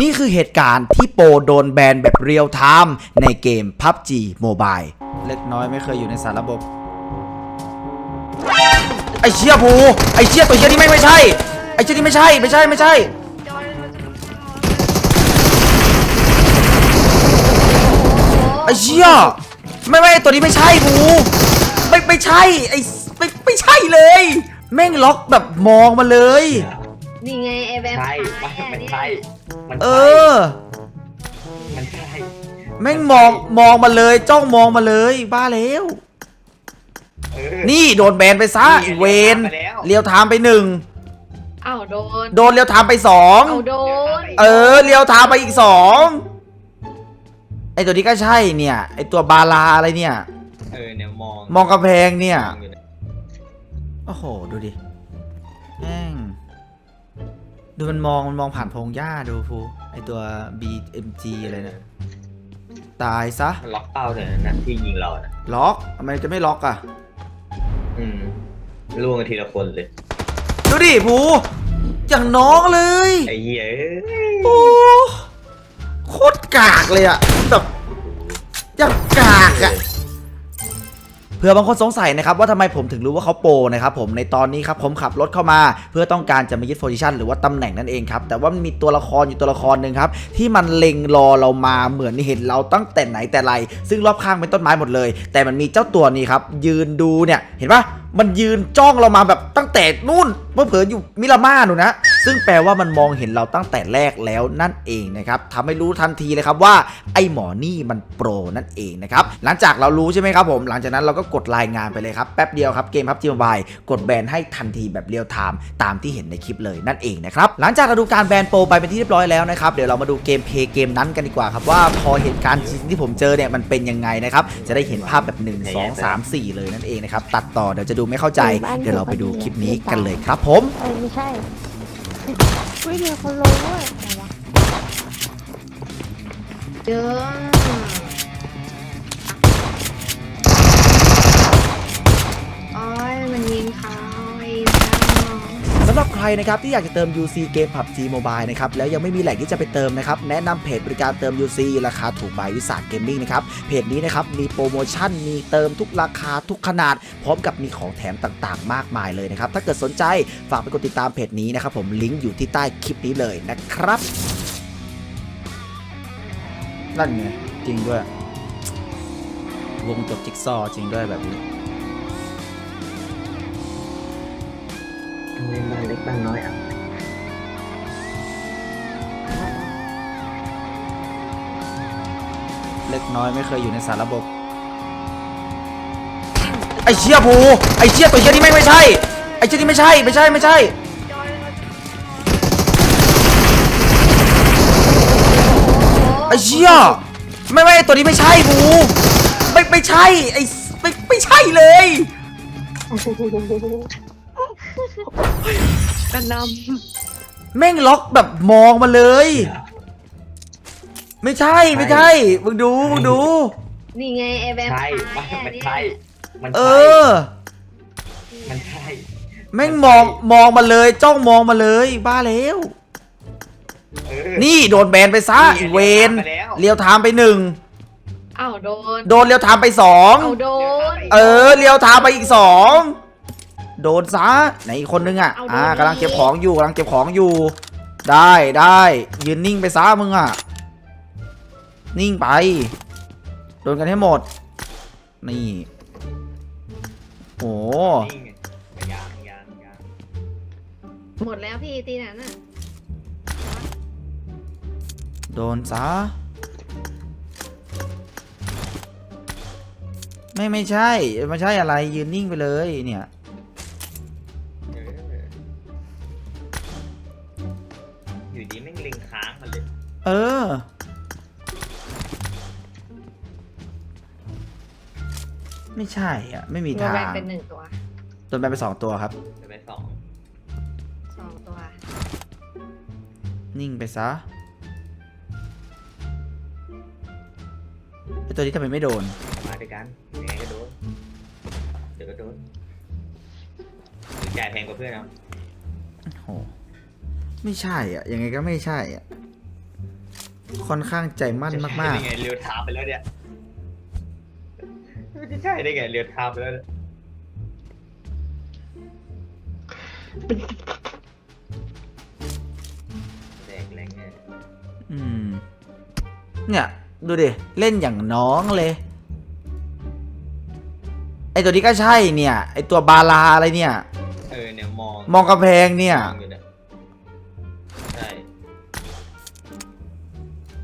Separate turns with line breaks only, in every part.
นี่คือเหตุการณ์ที่โปโดนแบนแบบเรียลไทม์ในเกม PUBG Mobile เล็กน้อยไม่เคยอยู่ในสารระบบ ไอเชี่ยภูไอเชี่ยตัวเชี่ยนี่ไม่งไม่ใช่ ไอเชี่ยนี่ไม่ใช่ไม่ใช่ไม่ใช่ ไอเชี่ยไม่ไม่ตัวนี้ไม่ใช่ภูไม่ไม่ใช่ไอไม่ไม่ใช่เลย แม่งล็อกแบบมองมาเลย
นี่ไงไอ้แบบ
ใช่มันมันใช่ มัน
เอ
ใช่
อ
มันใช่
แม่งมองมองมาเลยจ้องมองมาเลยบ้าแล้ว
เออ
นี่โดนแบนไปซะ
นี่
อีเวน
เรียลไทม์ไปแล้ว
เลียวไทม์ไปหนึ่ง
เอ้าโดน
โดนเลียวไทม์ไปสอง
เอาโดน
เออเลียวไทม์ไปอีกสองไอตัวนี้ก็ใช่เนี่ยไอตัวบาลาอะไรเนี่ย
เออเนี่ยมอง
มองกำแพงเนี่ย
มองอยู่เนี่ย
โอ้โหดูดิแม่ง ดูมันมองมันมองผ่านพงหญ้าดูฟูไอตัว BMG อะไรเนี่ยตายซะ
มันล็อกเป้าเลยนะที่ยิงเราน่ะ
ล็อกทำไมจะไม่ล็อกอะ
อืมล่วงกันทีละคนเลย
ดูดิภูอย่างน้องเลย
ไอ้เหี้ยเอ้ย
โอ้โคตรกากเลยอะแบบอย่างกากอะเผื่อบางคนสงสัยนะครับว่าทำไมผมถึงรู้ว่าเขาโปรนะครับผมในตอนนี้ครับผมขับรถเข้ามา เพื่อต้องการจะมายึดโพซิชันหรือว่าตำแหน่งนั่นเองครับแต่ว่ามันมีตัวละครอยู่ตัวละครหนึ่งครับที่มันเล็งรอเรามาเหมือนเห็นเราตั้งแต่ไหนแต่ไร ซึ่งรอบข้างเป็นต้นไม้หมดเลย แต่มันมีเจ้าตัวนี้ครับยืนดูเนี่ยเห็นปะมันยืนจ้องเรามาแบบตั้งแต่นู่นเมื่อเผลออยู่มิรามาหนูนะ ซึ่งแปลว่ามันมองเห็นเราตั้งแต่แรกแล้วนั่นเองนะครับทำให้รู้ทันทีเลยครับว่าไอ้หมอนี่มันโปรนั่นเองนะครับหลังจากเรารู้ใช่ไหมครับผมหลังจากนั้นเราก็กดรายงานไปเลยครับแป๊บเดียวครับเกมพับจีมบายกดแบนให้ทันทีแบบเรียลไทม์ตามที่เห็นในคลิปเลยนั่นเองนะครับหลังจากเราดูการแบนโปรไปเป็นที่เรียบร้อยแล้วนะครับเดี๋ยวเรามาดูเกมเพย์เกมนั้นกันดีกว่าครับว่าพอเหตุการณ์ที่ผมเจอเนี่ยมันเป็นยังไงนะครับจะได้เห็นภาพแบบ 1 2 3 4 เลยนั่นเองนะครับตัดต่อเดี๋ยวจะดูไม่เข้าใจ เดี๋ยวเราไปดูคลิปนี้กันเลยครับผม
เออไม่ใช่ วิดีโอคนลงด้วยอะไรวะ
เยอะอ้ยมันยิงเขาไอ้เจ้าำ
หรับใครนะครับที่อยากจะเติม UC เกม PUBG Mobile นะครับแล้วยังไม่มีแหล่งที่จะไปเติมนะครับแนะนำเพจบริการเติม UC ราคาถูกบายวิสาหเกมมิ่งนะครับเพจนี้นะครับมีโปรโมชั่นมีเติมทุกราคาทุกขนาด พร้อมกับมีของแถมต่างๆ มากมายเลยนะครับถ้าเกิดสนใจฝากไปกดติดตามเพจนี้นะครับผมลิงก์อยู่ที่ใต้คลิปนี้เลยนะครับนั่นไงจริงด้วย วงจบจิ๊กซอว์จริงด้วยแบบนี้
เล่นบ้านเล็กบ้านน้อยอะ
เล็กน้อยไม่เคยอยู่ในสารระบบ ไอเชี่ยภูไอเชี่ยตัวเชี่ยนี่ไม่งไม่ใช่ ไอเชี่ยนี่ไม่ใช่ ไม่ใช่ ไม่ใช่ ไอเชี่ยไม่ไม่ตัวนี้ไม่ใช่ภูไม่ไม่ใช่ ไอไม่ไม่ใช่เลย
กระน
แม่งล็อกแบบมองมาเลย ไม่ใช่ไม่ใช่ มึงดูมึงดู
นี่ไงไอ้แบบ
ใช่มันมันใช่มัน
เอ
ใช่
อ
มันใช่
แม่งมองมองมาเลย จ้องมองมาเลย บ้าแล้ว
เออ
นี่โดนแบนไปซะ
นี่
อีเวน
ไปแล้ว
เลียวไทม์ไปหนึ่ง
เอ้าโดน
โดนเลียวไทม์ไปสอง
เอาโดน
เออเลียวไทม์ไปอีกสอง โดนซะไหนอีกคนนึงอะ
เอาโดน
อ่ากำลังเก็บของอยู่กำลังเก็บของอยู่ ได้ได้ยืนนิ่งไปซะมึงอะ นิ่งไป โดนกันให้หมด นี่โอ้
นี่ไงยังยังยัง
หมดแล้วพี่ตีนั้นน่ะ
โดนซะไม่ไม่ใช่ไม่ใช่อะไรยืนนิ่งไปเลยเนี่ย ไม่ใช่อะ ไม่มี
โดน
ทา
แบน
ง
เป็นหนึ่งตัว
โดนแบนไปสองตัวครับ
จะไปสอง
สองตัว
นิ่งไปซะไอตัวนี้ทำไมไม่โดน
มาด้วยกันยังไงก็โดนเดี๋ยวก็โดนหรือจ่ายแพงกว่าเพื่อนเอา
โห ไม่ใช่อะ ยังไงก็ไม่ใช่อะ ค่อนข้างใจมั่น
จะใช่
มาก
ได้ไงเรียวไทม์ไปแล้วเนี่ย ไม่ได้ใช่ได้ไงเรียวไทม์ไปแล้วเนี่ยแรงแรงไง
ๆอืม เนี่ย ดูดิ เล่นอย่างน้องเลย ไอตัวนี้ก็ใช่เนี่ย ไอตัวบาลาอะไรเนี่ย
เออเนี่ยมอง
มองกระแพงเนี่ย
มองอยู่เนี่ยใช่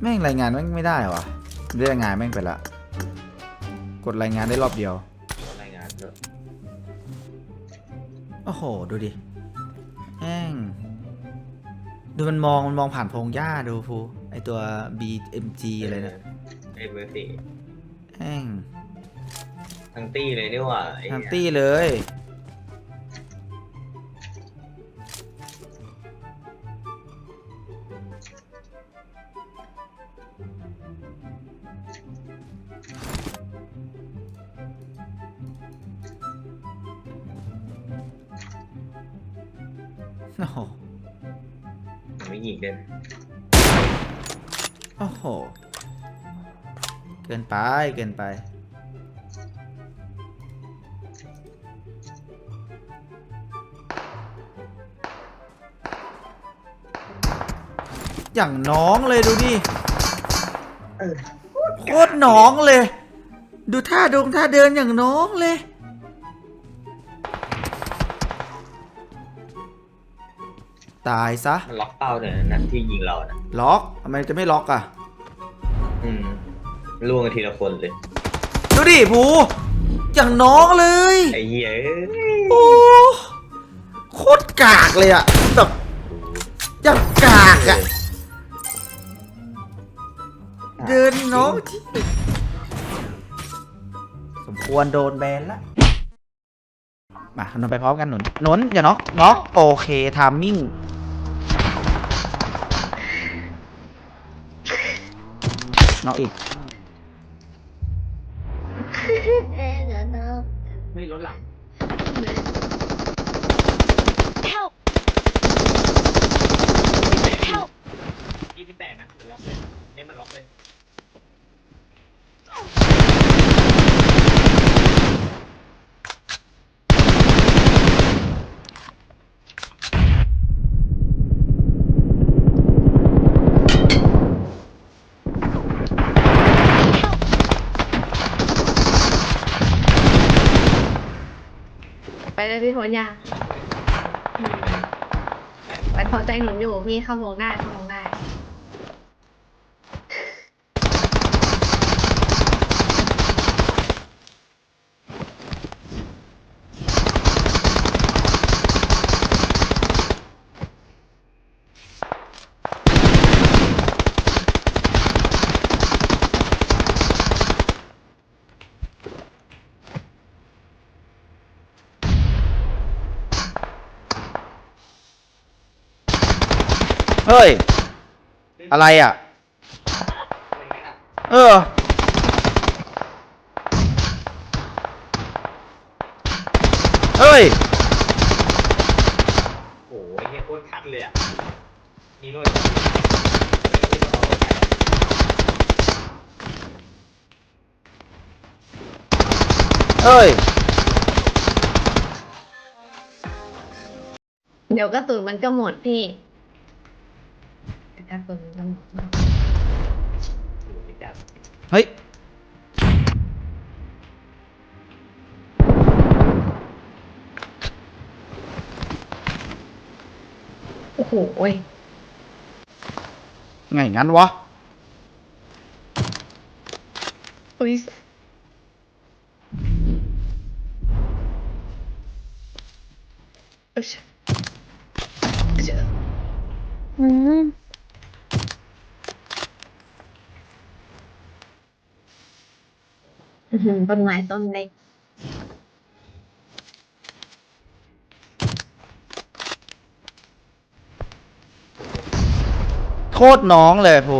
แม่งรายงานแม่งไม่ได้วะไม่ได้รายงานแม่งไปละก ดรายงานได้รอบเดียว
รายงานด้วย
โอ้โห ดูดิแม่งดูมันมองมันมองผ่านพงหญ้าดูพูไอตัว BMG อะไรนะ
ไอ้เบอร์สี่
แม่ง
ทั้งตี้เลยนี่หว่าไอ้
ทาง
เหี้ย
ตี้เลย โอ้โห
ไม่ยิงเด่น
โอ้โห เกินไป เกินไป อย่างน้องเลยดูดิ โคตรน้องเลย ดูท่าดงท่าเดินอย่างน้องเลย ตายซะ
มันล็อกเป้าเนี่ยนั่นที่ยิงเรานะ
ล็อกทำไมจะไม่ล็อกอะ
อืมล่วงกันทีละคนเลย
ดูดิผูอย่างน้องเลย
ไอ้เหี้ยเอ้ย
โอ้โคตรกากเลยอะแบบอย่างกากอะเดินน้องที่สมควรโดนแบนละ มานนไปพร้อมกันหนุนหนุนอย่าน็อกน็อกโอเคทามมิ่ง น็อกอีก
เอ๊ะเดี๋ยวนะ
ไม่ลดหลัง
ไปเลยพี่ฝนยาวันพอใจหนุนอยู่พี่เข้าวงได้เข้าวงได้
เฮ้ย อะไรอะ เออ เฮ้ย
โอ้ยเฮียโคตรคัดเลยอะนี่ด้วย
เฮ้ย
เดี๋ยวกระสุนมันก็หมดพี่ เดี๋ยวกระสุ ต้นไม้ต้นเล็ก
โคตรน้องเลยภู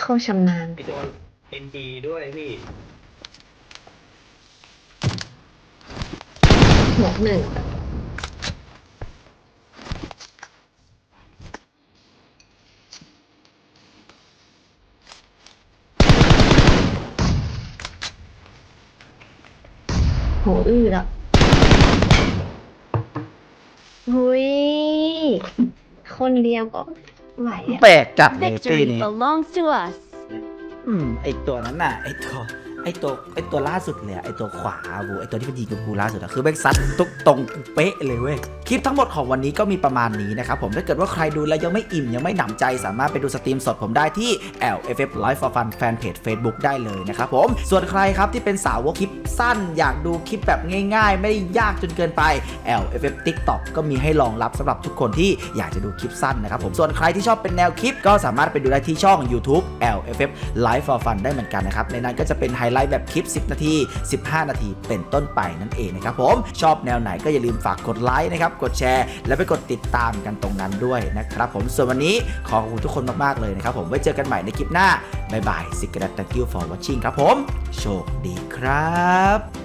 เข้าชำนาญ
พี่โดนเอ็นดีด้วยพี่
หมวกหนึ่ง อืดอะหุยคนเดียวก็ไหวอะ
แปลกจัดเลยปี
Victory
นี้
belongs to us.
อืมไอตัวนั้นน่ะไอตัว ไอตัวไอตัวล่าสุดเลยอะไอตัวขวาบูไอตัวที่มันยิงกับกูล่าสุดอะคือแม่งซัดตุกตรงเป๊ะเลยเว้ยคลิปทั้งหมดของวันนี้ก็มีประมาณนี้นะครับผมถ้าเกิดว่าใครดูแล้วยังไม่อิ่มยังไม่หนำใจ สามารถไปดูสตรีมสดผมได้ที่ LFF Live for Fun Fanpage Facebook ได้เลยนะครับผมส่วนใครครับที่เป็นสาวกคลิปสั้นอยากดูคลิปแบบง่ายๆ ไม่ได้ยากจนเกินไป LFF TikTok ก็มีให้รองรับสำหรับทุกคนที่อยากจะดูคลิปสั้นนะครับผมส่วนใครที่ชอบเป็นแนวคลิปก็สามารถไปดูได้ที่ช่อง YouTube LFF Live for Fun ได้เหมือนกันนะครับในนั้นก็จะเป็นไฮไลท์แบบคลิป 10 นาที 15 นาที เป็นต้นไปนั่นเองนะครับผม ชอบแนวไหนก็อย่าลืมฝากกดไลค์นะครับ กดแชร์ และไปกดติดตามกันตรงนั้นด้วยนะครับผม ส่วนวันนี้ขอขอบคุณทุกคนมากๆเลยนะครับผม ไว้เจอกันใหม่ในคลิปหน้า บ๊ายบายสิกระดัต thank you for watching ครับผม โชคดีครับ